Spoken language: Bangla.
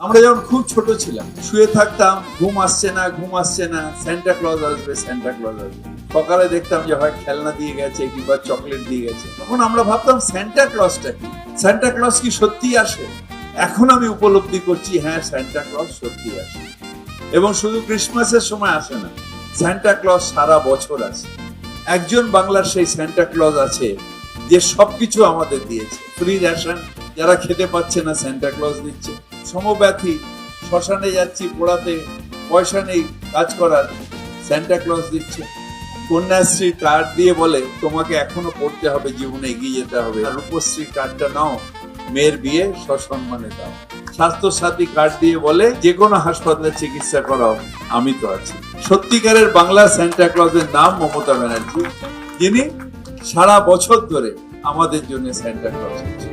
আমরা যখন খুব ছোট ছিলাম, শুয়ে থাকতাম, ঘুম আসছে না, ঘুম আসছে না স্যান্টা ক্লজ আসবে স্যান্টা ক্লজ আসবে। সকালে দেখতাম যে হয় খেলনা দিয়ে গেছে, কিংবা চকলেট দিয়ে গেছে। তখন আমরা ভাবতাম স্যান্টা ক্লজটা কি? স্যান্টা ক্লজ কি সত্যি আসে? এখন আমি উপলব্ধি করছি হ্যাঁ স্যান্টা ক্লজ সত্যি আসে। এবং শুধু ক্রিসমাসের সময় আসে না স্যান্টা ক্লজ সারা বছর আসে। একজন বাংলার সেই স্যান্টা ক্লজ আছে, যে সবকিছু আমাদের দিয়েছে। ফ্রি রেশন যারা খেতে পাচ্ছে না স্যান্টা ক্লজ দিচ্ছে। সমব্যথী শ্মশানে যাচ্ছি পড়াতে পয়সা নেই কাজ করার স্যান্টা ক্লজ দিচ্ছে। কন্যাশ্রী কার্ড দিয়ে বলে, তোমাকে এখনও পড়তে হবে, জীবনে এগিয়ে যেতে হবে। আর রূপশ্রী কার্ডটা নাও, মেয়ের বিয়ে সসম্মানে দাও। স্বাস্থ্য সাথী কার্ড দিয়ে বলে, যে কোনো হাসপাতালে চিকিৎসা করাও, আমি তো আছি। সত্যিকারের বাংলা স্যান্টা ক্লজের নাম মমতা ব্যানার্জি, যিনি সারা বছর ধরে আমাদের জন্য স্যান্টা ক্লজ হচ্ছে